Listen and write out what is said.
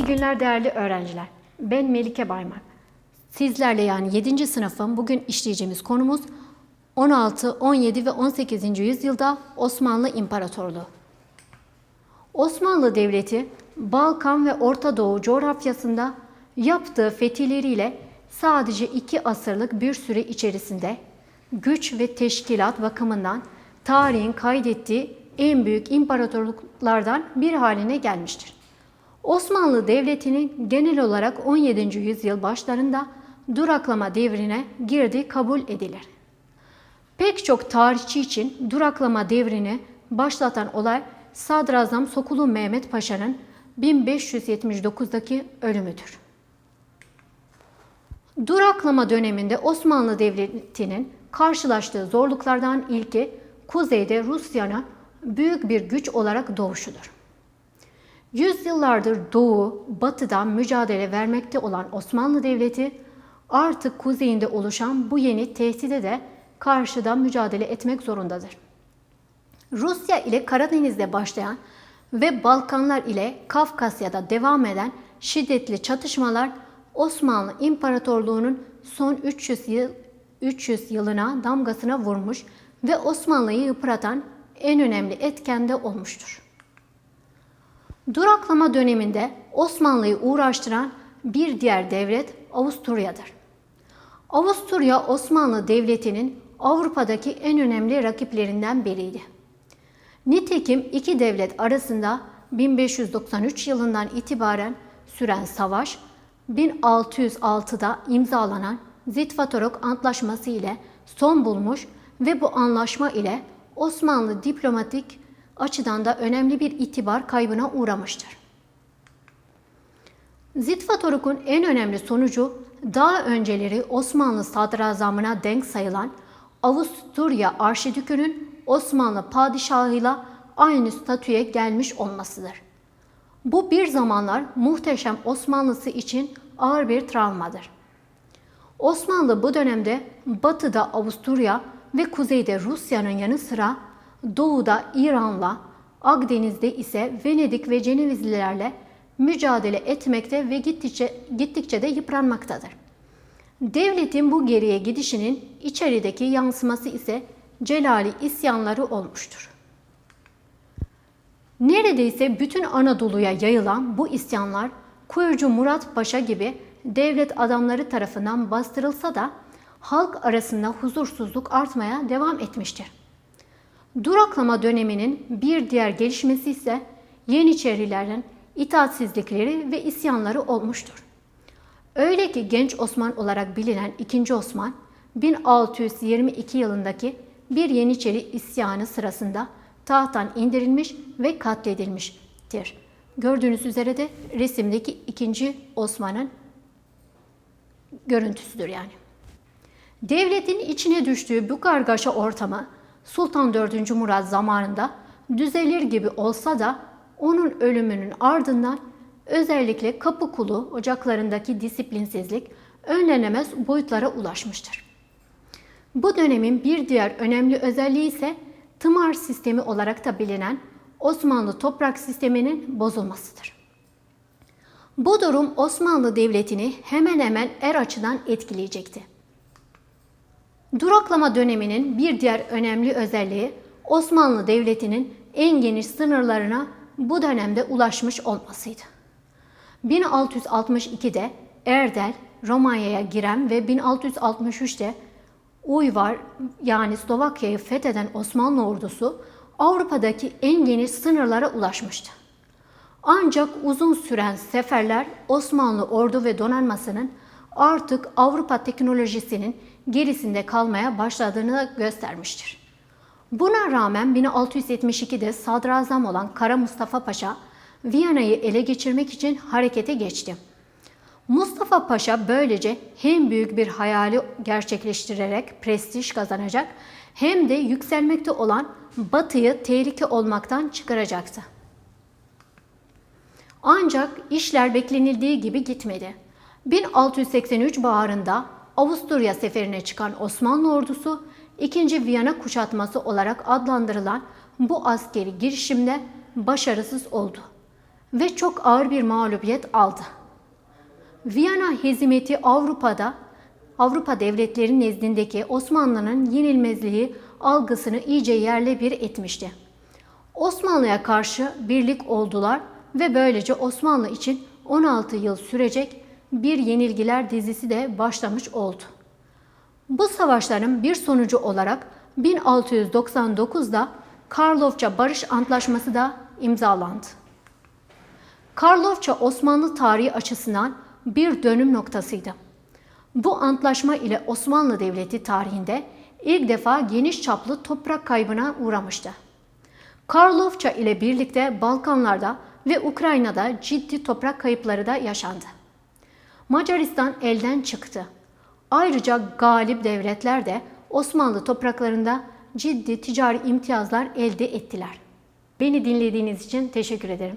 İyi günler değerli öğrenciler. Ben Melike Baymak. Sizlerle yani 7. sınıfın bugün işleyeceğimiz konumuz 16, 17 ve 18. yüzyılda Osmanlı İmparatorluğu. Osmanlı Devleti Balkan ve Orta Doğu coğrafyasında yaptığı fethihleriyle sadece iki asırlık bir süre içerisinde güç ve teşkilat bakımından tarihin kaydettiği en büyük imparatorluklardan bir haline gelmiştir. Osmanlı Devleti'nin genel olarak 17. yüzyıl başlarında duraklama devrine girdiği kabul edilir. Pek çok tarihçi için duraklama devrini başlatan olay Sadrazam Sokulu Mehmet Paşa'nın 1579'daki ölümüdür. Duraklama döneminde Osmanlı Devleti'nin karşılaştığı zorluklardan ilki kuzeyde Rusya'na büyük bir güç olarak doğuşudur. Yüzyıllardır doğu, batıdan mücadele vermekte olan Osmanlı Devleti artık kuzeyinde oluşan bu yeni tehdide de karşıda mücadele etmek zorundadır. Rusya ile Karadeniz'de başlayan ve Balkanlar ile Kafkasya'da devam eden şiddetli çatışmalar Osmanlı İmparatorluğu'nun son 300 yıl 300 yılına damgasına vurmuş ve Osmanlı'yı yıpratan en önemli etken de olmuştur. Duraklama döneminde Osmanlı'yı uğraştıran bir diğer devlet Avusturya'dır. Avusturya Osmanlı Devleti'nin Avrupa'daki en önemli rakiplerinden biriydi. Nitekim iki devlet arasında 1593 yılından itibaren süren savaş 1606'da imzalanan Zitvatorok Antlaşması ile son bulmuş ve bu anlaşma ile Osmanlı diplomatik açıdan da önemli bir itibar kaybına uğramıştır. Zitvatoruk'un en önemli sonucu daha önceleri Osmanlı sadrazamına denk sayılan Avusturya Arşidükü'nün Osmanlı padişahıyla aynı statüye gelmiş olmasıdır. Bu bir zamanlar muhteşem Osmanlısı için ağır bir travmadır. Osmanlı bu dönemde batıda Avusturya ve kuzeyde Rusya'nın yanı sıra doğuda İran'la, Akdeniz'de ise Venedik ve Cenevizlilerle mücadele etmekte ve gittikçe, gittikçe de yıpranmaktadır. Devletin bu geriye gidişinin içerideki yansıması ise Celali isyanları olmuştur. Neredeyse bütün Anadolu'ya yayılan bu isyanlar Kuyucu Murat Paşa gibi devlet adamları tarafından bastırılsa da halk arasında huzursuzluk artmaya devam etmiştir. Duraklama döneminin bir diğer gelişmesi ise Yeniçerilerin itaatsizlikleri ve isyanları olmuştur. Öyle ki genç Osman olarak bilinen 2. Osman 1622 yılındaki bir Yeniçeri isyanı sırasında tahttan indirilmiş ve katledilmiştir. Gördüğünüz üzere de resimdeki 2. Osman'ın görüntüsüdür yani. Devletin içine düştüğü bu kargaşa ortamı Sultan 4. Murat zamanında düzelir gibi olsa da onun ölümünün ardından özellikle Kapıkulu ocaklarındaki disiplinsizlik önlenemez boyutlara ulaşmıştır. Bu dönemin bir diğer önemli özelliği ise tımar sistemi olarak da bilinen Osmanlı toprak sisteminin bozulmasıdır. Bu durum Osmanlı Devleti'ni hemen hemen er açıdan etkileyecekti. Duraklama döneminin bir diğer önemli özelliği Osmanlı Devleti'nin en geniş sınırlarına bu dönemde ulaşmış olmasıydı. 1662'de Erdel Romanya'ya giren ve 1663'te Uyvar yani Slovakya'yı fetheden Osmanlı ordusu Avrupa'daki en geniş sınırlara ulaşmıştı. Ancak uzun süren seferler Osmanlı ordu ve donanmasının artık Avrupa teknolojisinin gerisinde kalmaya başladığını göstermiştir. Buna rağmen 1672'de sadrazam olan Kara Mustafa Paşa Viyana'yı ele geçirmek için harekete geçti. Mustafa Paşa böylece hem büyük bir hayali gerçekleştirerek prestij kazanacak hem de yükselmekte olan Batı'yı tehlike olmaktan çıkaracaktı. Ancak işler beklenildiği gibi gitmedi. 1683 baharında Avusturya seferine çıkan Osmanlı ordusu 2. Viyana kuşatması olarak adlandırılan bu askeri girişimde başarısız oldu ve çok ağır bir mağlubiyet aldı. Viyana hezimeti Avrupa'da Avrupa devletleri nezdindeki Osmanlı'nın yenilmezliği algısını iyice yerle bir etmişti. Osmanlı'ya karşı birlik oldular ve böylece Osmanlı için 16 yıl sürecek bir yenilgiler dizisi de başlamış oldu. Bu savaşların bir sonucu olarak 1699'da Karlofça Barış Antlaşması da imzalandı. Karlofça Osmanlı tarihi açısından bir dönüm noktasıydı. Bu antlaşma ile Osmanlı Devleti tarihinde ilk defa geniş çaplı toprak kaybına uğramıştı. Karlofça ile birlikte Balkanlarda ve Ukrayna'da ciddi toprak kayıpları da yaşandı. Macaristan elden çıktı. Ayrıca galip devletler de Osmanlı topraklarında ciddi ticari imtiyazlar elde ettiler. Beni dinlediğiniz için teşekkür ederim.